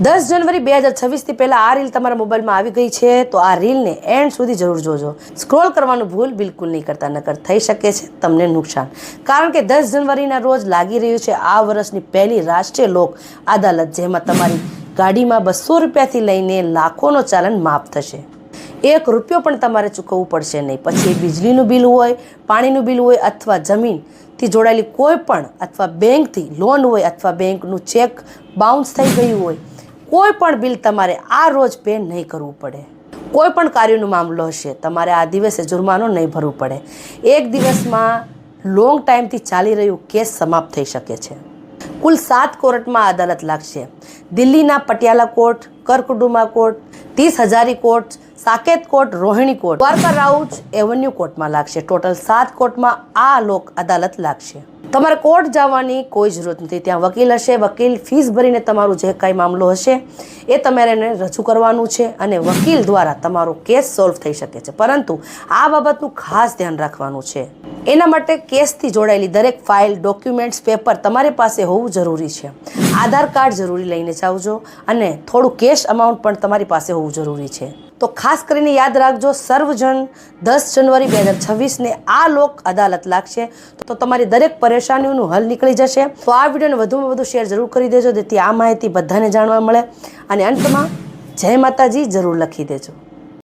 દસ જનવરી બે હજાર છવ્વીસથી પહેલાં આ રીલ તમારા મોબાઈલમાં આવી ગઈ છે, તો આ રીલને એન્ડ સુધી જરૂર જોજો. સ્ક્રોલ કરવાનું ભૂલ બિલકુલ નહીં કરતા, નકર થઈ શકે છે તમને નુકસાન. કારણ કે દસ જનવરીના રોજ લાગી રહ્યું છે આ વર્ષની પહેલી રાષ્ટ્રીય લોક અદાલત, જેમાં તમારી ગાડીમાં બસો રૂપિયાથી લઈને લાખોનો ચાલન માફ થશે. એક રૂપિયો પણ તમારે ચૂકવવું પડશે નહીં. પછી વીજળીનું બિલ હોય, પાણીનું બિલ હોય અથવા જમીનથી જોડાયેલી કોઈ પણ અથવા બેંકથી લોન હોય અથવા બેંકનું ચેક બાઉન્સ થઈ ગયું હોય કોઈ પણ બિલ તમારે આ રોજ પે નહીં કરવું પડે. કોઈ પણ કાર્યનો મામલો હશે, તમારે આ દિવસે જુર્માનો નહીં ભરવું પડે. એક દિવસમાં લોંગ ટાઈમથી ચાલી રહ્યું કેસ સમાપ્ત થઈ શકે છે. કુલ સાત કોર્ટમાં અદાલત લાગશે. દિલ્હીના Patiala court, Karkardooma court, Tis Hazari court Saket court Rohini court Dwarka Rouse Avenue કોર્ટમાં લાગશે. ટોટલ સાત કોર્ટમાં આ લોક અદાલત લાગશે. તમારે કોર્ટ જવાની કોઈ જરૂરત નથી. ત્યાં વકીલ હશે, વકીલ ફીસ ભરીને તમારું જે કાંઈ મામલો હશે, એ તમારે એને રજૂ કરવાનું છે અને વકીલ દ્વારા તમારો કેસ સોલ્વ થઈ શકે છે. પરંતુ આ બાબતનું ખાસ ધ્યાન રાખવાનું છે. એના માટે કેસથી જોડાયેલી દરેક ફાઇલ, ડોક્યુમેન્ટ્સ, પેપર તમારી પાસે હોવું જરૂરી છે. આધાર કાર્ડ જરૂરી લઈને જાવજો અને થોડું કેશ અમાઉન્ટ પણ તમારી પાસે હોવું જરૂરી છે. તો ખાસ કરીને યાદ રાખજો સર્વજન દસ જાન્યુઆરી બે હજાર છવ્વીસને આ લોક અદાલત લાગશે. તો તમારી દરેક પરેશાનીઓનું હલ નીકળી જશે. તો આ વિડીયોને વધુમાં વધુ શેર જરૂર કરી દેજો, જેથી આ માહિતી બધાને જાણવા મળે. અને અંતમાં જય માતાજી, જરૂર લખી દેજો.